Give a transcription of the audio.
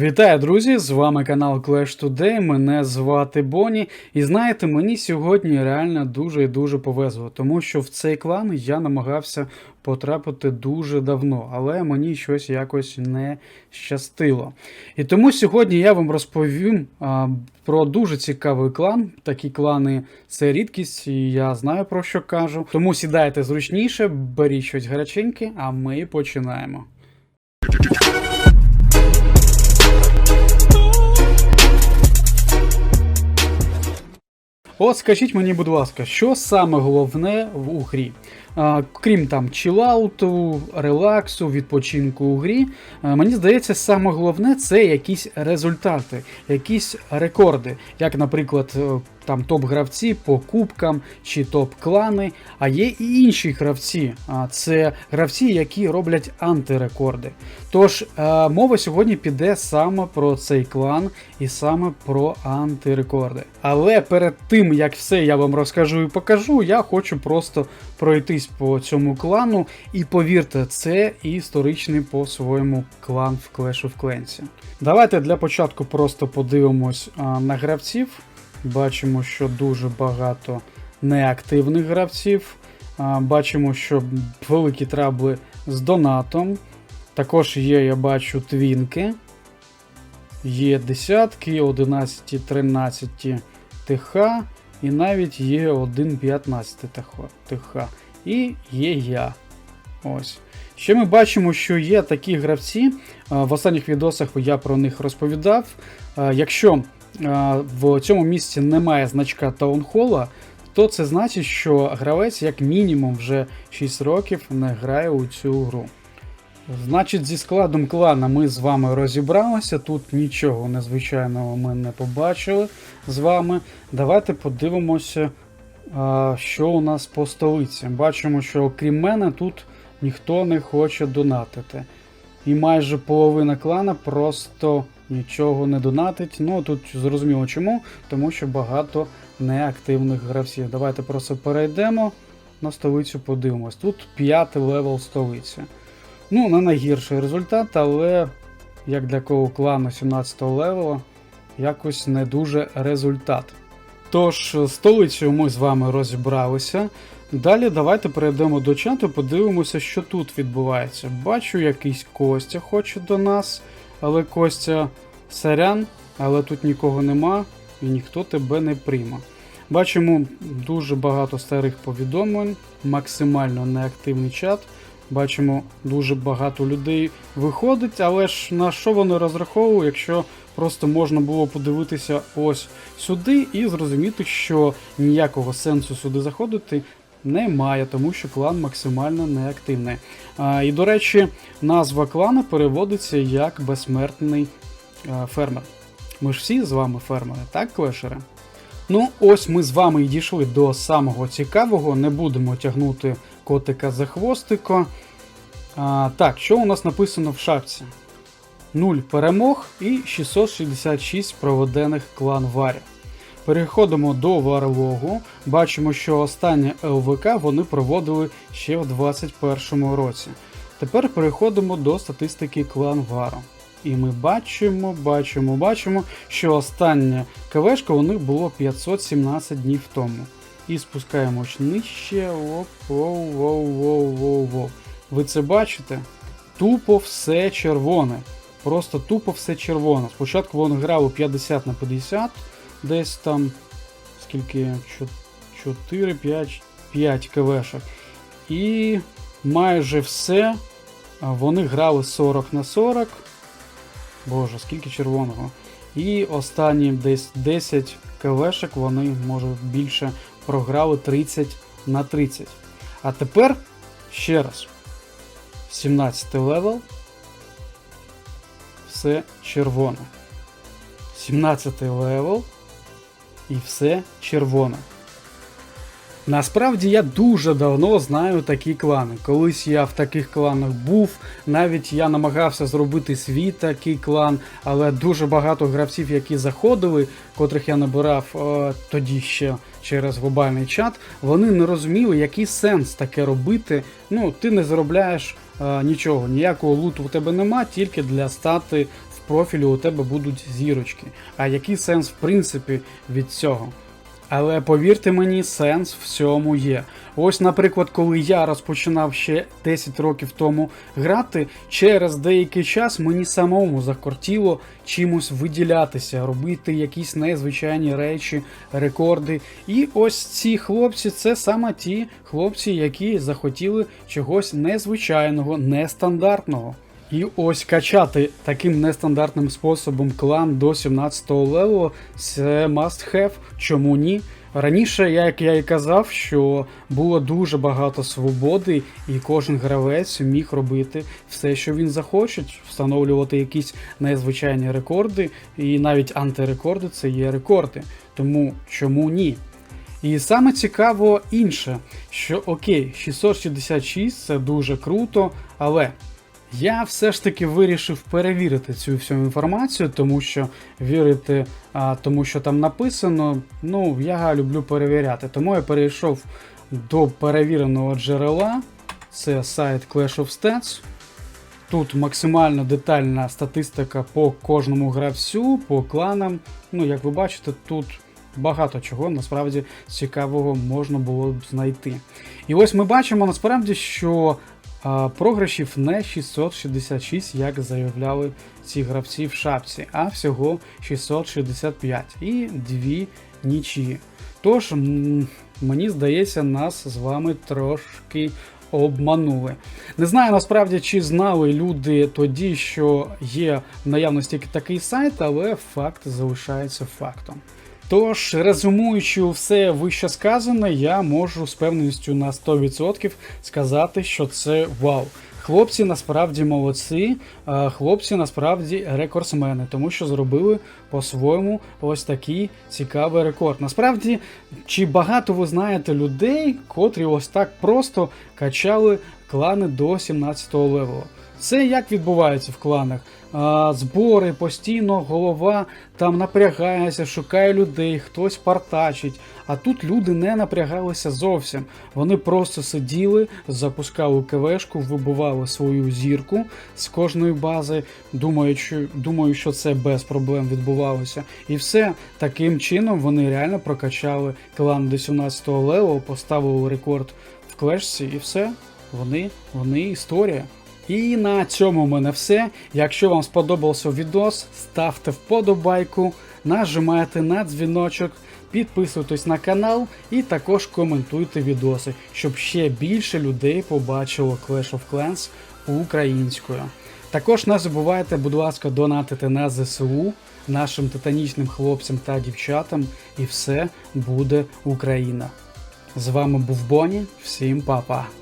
Вітаю, друзі! З вами канал Clash Today. Мене звати Боні. І знаєте, мені сьогодні реально дуже і дуже повезло, тому що в цей клан я намагався потрапити дуже давно, але мені щось якось не щастило. І тому сьогодні я вам розповім а, про дуже цікавий клан. Такі клани це рідкість, і я знаю про що кажу. Тому сідайте зручніше, беріть щось гаряченьке, а ми починаємо. От скажіть мені, будь ласка, що саме головне в у грі? Крім там чилауту, релаксу, відпочинку у грі, мені здається, саме головне це якісь результати, якісь рекорди, як, наприклад, е, там топ-гравці по кубкам чи топ-клани. А є і інші гравці. Це гравці, які роблять антирекорди. Тож е, мова сьогодні піде саме про цей клан і саме про антирекорди. Але перед тим як все я вам розкажу і покажу, я хочу просто пройтись по цьому клану. І повірте, це історичний по-своєму клан в Clash of Clans. Давайте для початку просто подивимось на гравців. Бачимо, що дуже багато неактивних гравців. Бачимо, що великі трабли з донатом. Також є, я бачу, твінки. Є десятки, 11, 13 ТХ, і навіть є 1.15 ТХ. І є я. Ось. Ще ми бачимо, що є такі гравці. В останніх відосах я про них розповідав. Якщо в цьому місці немає значка таунхола, то це значить, що гравець як мінімум вже 6 років не грає у цю гру. Значить, зі складом клана ми з вами розібралися. Тут нічого незвичайного ми не побачили з вами. Давайте подивимося, що у нас по столиці. Бачимо, що окрім мене тут ніхто не хоче донатити. І майже половина клана просто нічого не донатить. Ну тут зрозуміло чому, тому що багато неактивних гравців. Давайте просто перейдемо на столицю, подивимось. Тут п'ятий левел столиці. Ну, не найгірший результат, але як для кого клану 17 левела, якось не дуже результат. Тож, столицею ми з вами розібралися. Далі давайте перейдемо до чату, подивимося, що тут відбувається. Бачу, якийсь Костя хоче до нас, але Костя сорян, але тут нікого нема і ніхто тебе не прийме. Бачимо дуже багато старих повідомлень, максимально неактивний чат. Бачимо, дуже багато людей виходить, але ж на що вони розраховують, якщо просто можна було подивитися ось сюди і зрозуміти, що ніякого сенсу сюди заходити немає, тому що клан максимально неактивний. А, і, до речі, назва клана переводиться як безсмертний а, фермер. Ми ж всі з вами фермери, так, клешери? Ну, ось ми з вами і дійшли до самого цікавого. Не будемо тягнути котика за хвостико. А, так, що у нас написано в шапці? 0 перемог і 666 проведених клан варів. Переходимо до варлогу. Бачимо, що останнє ЛВК вони проводили ще в 2021 році. Тепер переходимо до статистики клан Вару. І ми бачимо, бачимо, бачимо, що останнє КВшка у них було 517 днів тому. І спускаємось нижче. Оп, воу, воу, воу, воу, воу. Ви це бачите? Тупо все червоне. Просто тупо все червоне. Спочатку вони грали 50 на 50, десь там скільки 4, 5, 5 КВшок. І майже все вони грали 40 на 40. Боже, скільки червоного. І останні десь 10 КВшок вони, може, більше програли 30 на 30. А тепер ще раз. 17 левел. Все червоне. 17 левел. І все червоне. Насправді я дуже давно знаю такі клани. Колись я в таких кланах був, навіть я намагався зробити свій такий клан, але дуже багато гравців, які заходили, котрих я набирав е, тоді ще через глобальний чат, вони не розуміли, який сенс таке робити. Ну, ти не заробляєш е, нічого, ніякого луту у тебе нема, тільки для стати в профілю у тебе будуть зірочки. А який сенс в принципі від цього? Але повірте мені, сенс в цьому є. Ось, наприклад, коли я розпочинав ще 10 років тому грати, через деякий час мені самому закортіло чимось виділятися, робити якісь незвичайні речі, рекорди. І ось ці хлопці це саме ті хлопці, які захотіли чогось незвичайного, нестандартного. І ось качати таким нестандартним способом клан до 17-го левелу це must have, чому ні? Раніше, як я і казав, що було дуже багато свободи, і кожен гравець міг робити все, що він захоче, встановлювати якісь незвичайні рекорди, і навіть антирекорди це є рекорди. Тому чому ні? І саме цікаво інше, що окей, 666 це дуже круто, але я все ж таки вирішив перевірити цю всю інформацію, тому що вірити а, тому, що там написано, ну я люблю перевіряти. Тому я перейшов до перевіреного джерела. Це сайт Clash of Stats. Тут максимально детальна статистика по кожному гравцю, по кланам. Ну, як ви бачите, тут багато чого насправді цікавого можна було б знайти. І ось ми бачимо насправді, що програшів не 666, як заявляли ці гравці в шапці, а всього 665 і дві нічі. Тож, мені здається, нас з вами трошки обманули. Не знаю насправді, чи знали люди тоді, що є в наявності такий сайт, але факт залишається фактом. Тож, резюмуючи все вище сказане, я можу з певністю на 100% сказати, що це вау. Хлопці насправді молодці, хлопці насправді рекордсмени, тому що зробили по-своєму ось такий цікавий рекорд. Насправді, чи багато ви знаєте людей, котрі ось так просто качали клани до 17-го левелу? Це як відбувається в кланах? Збори постійно голова там напрягається, шукає людей, хтось партачить. А тут люди не напрягалися зовсім. Вони просто сиділи, запускали КВшку, вибивали свою зірку з кожної бази, думаючи, думаю, що це без проблем відбувалося. І все таким чином вони реально прокачали клан до 17-го левелу, поставили рекорд в клешці, і все. Вони, вони історія. І на цьому в мене все. Якщо вам сподобався відос, ставте вподобайку, нажимайте на дзвіночок, підписуйтесь на канал і також коментуйте відоси, щоб ще більше людей побачило Clash of Clans українською. Також не забувайте, будь ласка, донатити на ЗСУ нашим титанічним хлопцям та дівчатам, і все буде Україна. З вами був Боні, всім па-па.